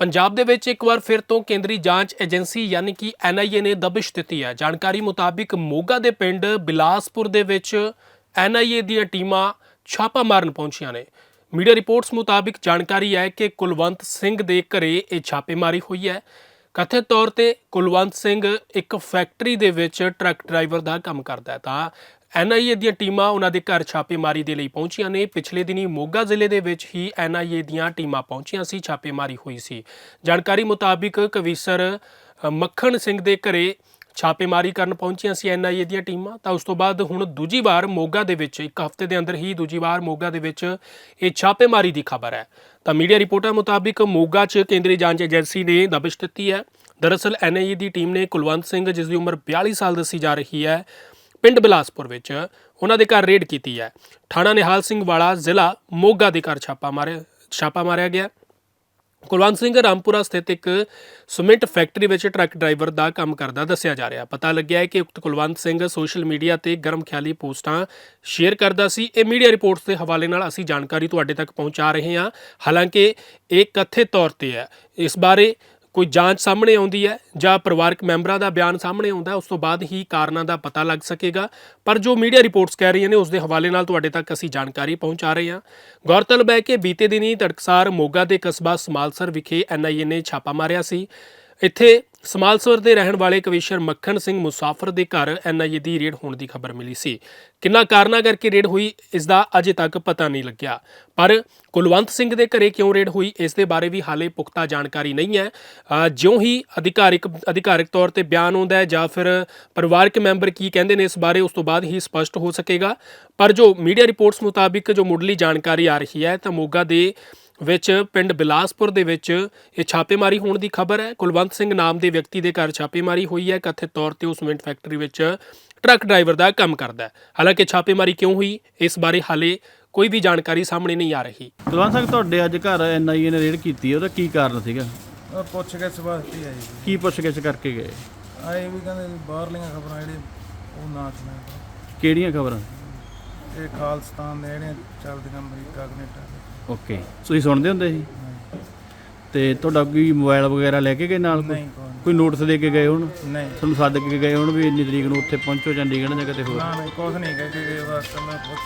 ਪੰਜਾਬ ਦੇ ਵਿੱਚ ਇੱਕ ਵਾਰ ਫਿਰ ਤੋਂ ਕੇਂਦਰੀ ਜਾਂਚ ਏਜੰਸੀ ਯਾਨੀ ਕਿ ਐਨਆਈਏ ਨੇ ਦਬਿਸ਼ ਦਿੱਤੀ ਹੈ। ਜਾਣਕਾਰੀ ਮੁਤਾਬਿਕ ਮੋਗਾ ਦੇ ਪਿੰਡ ਬਿਲਾਸਪੁਰ ਦੇ ਵਿੱਚ ਐਨਆਈਏ ਦੀਆਂ ਟੀਮਾਂ ਛਾਪਾ ਮਾਰਨ ਪਹੁੰਚੀਆਂ ਨੇ। ਮੀਡੀਆ ਰਿਪੋਰਟਸ ਮੁਤਾਬਿਕ ਜਾਣਕਾਰੀ ਹੈ ਕਿ ਕੁਲਵੰਤ ਸਿੰਘ ਦੇ ਘਰੇ ਇਹ ਛਾਪੇਮਾਰੀ ਹੋਈ ਹੈ। ਕਥਿਤ ਤੌਰ ਤੇ ਕੁਲਵੰਤ ਸਿੰਘ ਇੱਕ ਫੈਕਟਰੀ ਦੇ ਵਿੱਚ ਟਰੱਕ ਡਰਾਈਵਰ ਦਾ ਕੰਮ ਕਰਦਾ ਹੈ। ਤਾਂ ਐਨਆਈਏ ਦੀਆਂ ਟੀਮਾਂ ਉਹਨਾਂ ਦੇ ਘਰ ਛਾਪੇਮਾਰੀ ਦੇ ਲਈ ਪਹੁੰਚੀਆਂ ਨੇ। ਪਿਛਲੇ ਦਿਨੀ ਮੋਗਾ ਜ਼ਿਲ੍ਹੇ ਦੇ ਵਿੱਚ ਹੀ ਐਨਆਈਏ ਦੀਆਂ ਟੀਮਾਂ ਪਹੁੰਚੀਆਂ ਸੀ, ਛਾਪੇਮਾਰੀ ਹੋਈ ਸੀ। ਜਾਣਕਾਰੀ ਮੁਤਾਬਿਕ ਕਵੀਸਰ ਮੱਖਣ ਸਿੰਘ ਦੇ ਘਰੇ ਛਾਪੇਮਾਰੀ ਕਰਨ ਪਹੁੰਚੀਆਂ ਸੀ ਐਨਆਈਏ ਦੀਆਂ ਟੀਮਾਂ। ਤਾਂ ਉਸ ਤੋਂ ਬਾਅਦ ਹੁਣ ਦੂਜੀ ਵਾਰ ਮੋਗਾ ਦੇ ਵਿੱਚ, ਇੱਕ ਹਫ਼ਤੇ ਦੇ ਅੰਦਰ ਹੀ ਦੂਜੀ ਵਾਰ ਮੋਗਾ ਦੇ ਵਿੱਚ ਇਹ ਛਾਪੇਮਾਰੀ ਦੀ ਖਬਰ ਹੈ। ਤਾਂ ਮੀਡੀਆ ਰਿਪੋਰਟਾਂ ਮੁਤਾਬਿਕ ਮੋਗਾ 'ਚ ਕੇਂਦਰੀ ਜਾਂਚ ਏਜੰਸੀ ਨੇ ਦਬਿਸ਼ ਦਿੱਤੀ ਹੈ। ਦਰਅਸਲ ਐਨਆਈਏ ਦੀ ਟੀਮ ਨੇ ਕੁਲਵੰਤ ਸਿੰਘ ਜਿਸ ਦੀ ਉਮਰ 42 ਸਾਲ ਦੱਸੀ ਜਾ ਰਹੀ ਹੈ ਪਿੰਡ ਬਿਲਾਸਪੁਰ ਵਿੱਚ ਉਹਨਾਂ ਦੇ ਘਰ ਰੇਡ ਕੀਤੀ ਹੈ। ਥਾਣਾ ਨਿਹਾਲ ਸਿੰਘ ਵਾਲਾ ਜ਼ਿਲ੍ਹਾ ਮੋਗਾ ਦੇ ਘਰ ਛਾਪਾ ਮਾਰਿਆ ਛਾਪਾ ਮਾਰਿਆ ਗਿਆ। ਕੁਲਵੰਤ ਸਿੰਘ ਰਾਮਪੁਰਾ ਸਥਿਤ ਇੱਕ ਸੀਮੈਂਟ ਫੈਕਟਰੀ ਵਿੱਚ ਟਰੱਕ ਡਰਾਈਵਰ ਦਾ ਕੰਮ ਕਰਦਾ ਦੱਸਿਆ ਜਾ ਰਿਹਾ। ਪਤਾ ਲੱਗਿਆ ਹੈ ਕਿ ਉਕਤ ਕੁਲਵੰਤ ਸਿੰਘ ਸੋਸ਼ਲ ਮੀਡੀਆ ਤੇ ਗਰਮ ਖਿਆਲੀ ਪੋਸਟਾਂ ਸ਼ੇਅਰ ਕਰਦਾ ਸੀ। ਇਹ ਮੀਡੀਆ ਰਿਪੋਰਟਸ ਦੇ ਹਵਾਲੇ ਨਾਲ ਅਸੀਂ ਜਾਣਕਾਰੀ ਤੁਹਾਡੇ ਤੱਕ ਪਹੁੰਚਾ ਰਹੇ ਹਾਂ। ਹਾਲਾਂਕਿ ਇਹ ਕਥਿਤ ਤੌਰ ਤੇ ਹੈ। ਇਸ ਬਾਰੇ ਕੋਈ ਜਾਂਚ ਸਾਹਮਣੇ ਆਉਂਦੀ ਹੈ ਜਾਂ ਪਰਿਵਾਰਕ ਮੈਂਬਰਾਂ ਦਾ ਬਿਆਨ ਸਾਹਮਣੇ ਆਉਂਦਾ ਉਸ ਤੋਂ ਬਾਅਦ ਹੀ ਕਾਰਨਾਂ ਦਾ ਪਤਾ ਲੱਗ ਸਕੇਗਾ। ਪਰ ਜੋ ਮੀਡੀਆ ਰਿਪੋਰਟਸ ਕਹਿ ਰਹੀਆਂ ਨੇ, ਉਸ ਦੇ ਹਵਾਲੇ ਨਾਲ ਤੁਹਾਡੇ ਤੱਕ ਅਸੀਂ ਜਾਣਕਾਰੀ ਪਹੁੰਚਾ ਰਹੇ ਹਾਂ। ਗੌਰਤਲਬ ਹੈ ਕਿ ਬੀਤੇ ਦਿਨੀ ਤੜਕਸਾਰ ਮੋਗਾ ਦੇ ਕਸਬਾ ਸਮਾਲਸਰ ਵਿਖੇ ਐਨਆਈਏ ਨੇ ਛਾਪਾ ਮਾਰਿਆ ਸੀ। ਇੱਥੇ ਸਮਾਲਸਵਰ ਦੇ ਰਹਿਣ ਵਾਲੇ ਕਵੀਸ਼ਰ ਮੱਖਣ ਸਿੰਘ ਮੁਸਾਫਰ ਦੇ ਘਰ ਐਨਆਈਏ ਦੀ ਰੇਡ ਹੋਣ ਦੀ ਖਬਰ ਮਿਲੀ ਸੀ। ਕਿੰਨਾ ਕਾਰਨਾਂ ਕਰਕੇ ਰੇਡ ਹੋਈ, ਇਸ ਦਾ ਅਜੇ ਤੱਕ ਪਤਾ ਨਹੀਂ ਲੱਗਿਆ। ਪਰ ਕੁਲਵੰਤ ਸਿੰਘ ਦੇ ਘਰੇ ਕਿਉਂ ਰੇਡ ਹੋਈ, ਇਸ ਦੇ ਬਾਰੇ ਵੀ ਹਾਲੇ ਪੁਖਤਾ ਜਾਣਕਾਰੀ ਨਹੀਂ ਹੈ। ਜਿਉਂ ਹੀ ਅਧਿਕਾਰਿਕ ਅਧਿਕਾਰਿਕ ਤੌਰ ਤੇ ਬਿਆਨ ਆਉਂਦਾ ਹੈ ਜਾਂ ਫਿਰ ਪਰਿਵਾਰਕ ਮੈਂਬਰ ਕੀ ਕਹਿੰਦੇ ਨੇ ਇਸ ਬਾਰੇ, ਉਸ ਤੋਂ ਬਾਅਦ ਹੀ ਸਪਸ਼ਟ ਹੋ ਸਕੇਗਾ। ਪਰ ਜੋ ਮੀਡੀਆ ਰਿਪੋਰਟਸ ਮੁਤਾਬਿਕ ਜੋ ਮੁੱਢਲੀ ਜਾਣਕਾਰੀ ਆ ਰਹੀ ਹੈ, ਤਾਂ ਮੋਗਾ ਦੇ ਵਿੱਚ ਪਿੰਡ ਬਿਲਾਸਪੁਰ ਦੇ ਵਿੱਚ ਇਹ ਛਾਪੇਮਾਰੀ ਹੋਣ ਦੀ ਖਬਰ ਹੈ। ਕੁਲਵੰਤ ਸਿੰਘ ਨਾਮ ਦੇ ਵਿਅਕਤੀ ਦੇ ਘਰ ਛਾਪੇਮਾਰੀ ਹੋਈ ਹੈ। ਕਥਿਤ ਤੌਰ ਤੇ ਉਹ ਸੀਮੈਂਟ ਫੈਕਟਰੀ ਵਿੱਚ ਟਰੱਕ ਡਰਾਈਵਰ ਦਾ ਕੰਮ ਕਰਦਾ ਹੈ। ਹਾਲਾਂਕਿ ਛਾਪੇਮਾਰੀ ਕਿਉਂ ਹੋਈ ਇਸ ਬਾਰੇ ਹਾਲੇ ਕੋਈ ਵੀ ਜਾਣਕਾਰੀ ਸਾਹਮਣੇ ਨਹੀਂ ਆ ਰਹੀ। ਕੁਲਵੰਤ ਸਿੰਘ ਤੁਹਾਡੇ ਅੱਜ ਘਰ ਐਨਆਈਏ ਨੇ ਰੇਡ ਕੀਤੀ ਉਹਦਾ ਕੀ ਕਾਰਨ ਸੀਗਾ? ਪੁੱਛ ਕੇ ਸਵਾਸਤੀ ਹੈ ਜੀ? ਕੀ ਪੁੱਛਗਿੱਛ ਕਰਕੇ ਗਏ? ਆਏ ਵੀ ਕਹਿੰਦੇ ਬਾਹਰਲੀਆਂ ਖਬਰਾਂ ਜਿਹੜੇ ਉਹ ਨਾ ਸੁਣਿਆ ਕਿਹੜੀਆਂ ਖਬਰਾਂ? ਇਹ ਖਾਲਸਤਾਨ ਦੇ ਜਿਹੜੀਆਂ ਚੱਲਦੀਆਂ ਅਮਰੀਕਾ ਕੈਨੇਡਾ ਦੇ। ਓਕੇ। ਤੁਸੀਂ ਸੁਣਦੇ ਹੁੰਦੇ ਸੀ? ਤੇ ਤੁਹਾਡਾ ਕੋਈ ਮੋਬਾਈਲ ਵਗੈਰਾ ਲੈ ਕੇ ਗਏ ਨਾਲ ਕੋਈ? ਨਹੀਂ ਕੋਈ ਕੋਈ ਨੋਟਿਸ ਦੇ ਕੇ ਗਏ ਹੁਣ? ਨਹੀਂ। ਤੁਹਾਨੂੰ ਸੱਦ ਕੇ ਗਏ ਹੁਣ ਵੀ ਇੰਨੀ ਤਰੀਕ ਨੂੰ ਉੱਥੇ ਪਹੁੰਚੋ ਚੰਡੀਗੜ੍ਹ ਜਾਂ ਕਿਤੇ ਹੋਰ? ਨਾ ਨਹੀਂ ਕੁਛ ਨਹੀਂ ਕਹਿ ਕੇ ਗਏ ਬਸ ਮੈਂ ਪੁੱਛ